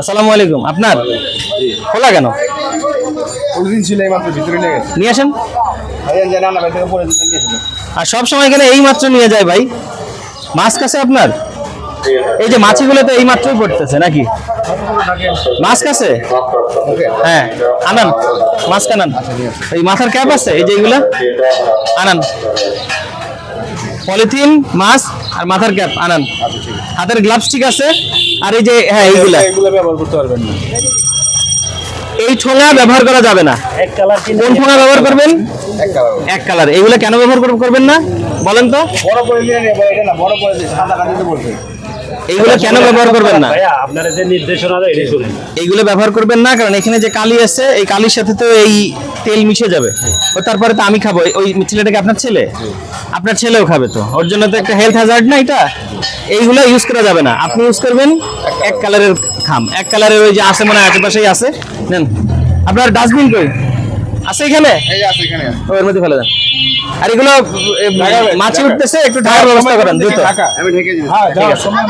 আসসালামু আলাইকুম। আপনার? খোলা কেন? ছিল এই মাত্র ভিতরে নিয়ে গেছে। নিয়ে আসেন। আর সব সময় এখানে এই মাত্র নিয়ে যায় ভাই। মাছ কাছে আপনার? এই যে মাছিগুলো তো এই মাত্রই পড়তেছে নাকি? মাছ কাছে? হ্যাঁ। আনান। মাছ কানান। এই মাথার ক্যাপ আছে এই যে এইগুলা আনান। পলিথিন মাছ আর মাথার ক্যাপ আনান। হাতের গ্লাভস ঠিক আছে আর এই যে হ্যাঁ এইগুলা। এগুলো ব্যবহার করতে পারবেন না। এই ঠোঙা ব্যবহার করা যাবে না। কোন ঠোঙা ব্যবহার করবেন? এক কালার এক কালার এইগুলো কেন ব্যবহার করব- করবেন না? বলেন তো। বড় করে এটা না বড় করে দিলে সাদা কাটিতে বলছে এইগুলো কেন ব্যবহার করবেন না? আপনারা যে নির্দেশনা দেয় এটাই শুনেন এইগুলো ব্যবহার করবেন না কারণ এখানে যে কালি আছে এই কালির সাথে তো এই তেল মিশে যাবে। ও তারপরে তো আমি খাব। ওই ছেলেটাকে আপনার ছেলে? আপনার ছেলেও খাবে তো। ওর জন্য তো একটা হেলথ হ্যাজার্ড না এটা? এইগুলো ইউজ করা যাবে না। আপনি ইউজ করবেন এক কালারের খাম। এক কালারের ওই যে আছে মনে হয় আশেপাশেই আছে। নেন। আপনার ডাস্টবিন কই? আছে এখানে? এই যে আছে এখানে। ও, মধ্যে ফেলে দেন। আর এগুলো মাছি উঠতেছে একটু ঢাকার ব্যবস্থা করেন দ্রুত। ঢাকা। আমি ঢেকে দিই হ্যাঁ যাও। সময়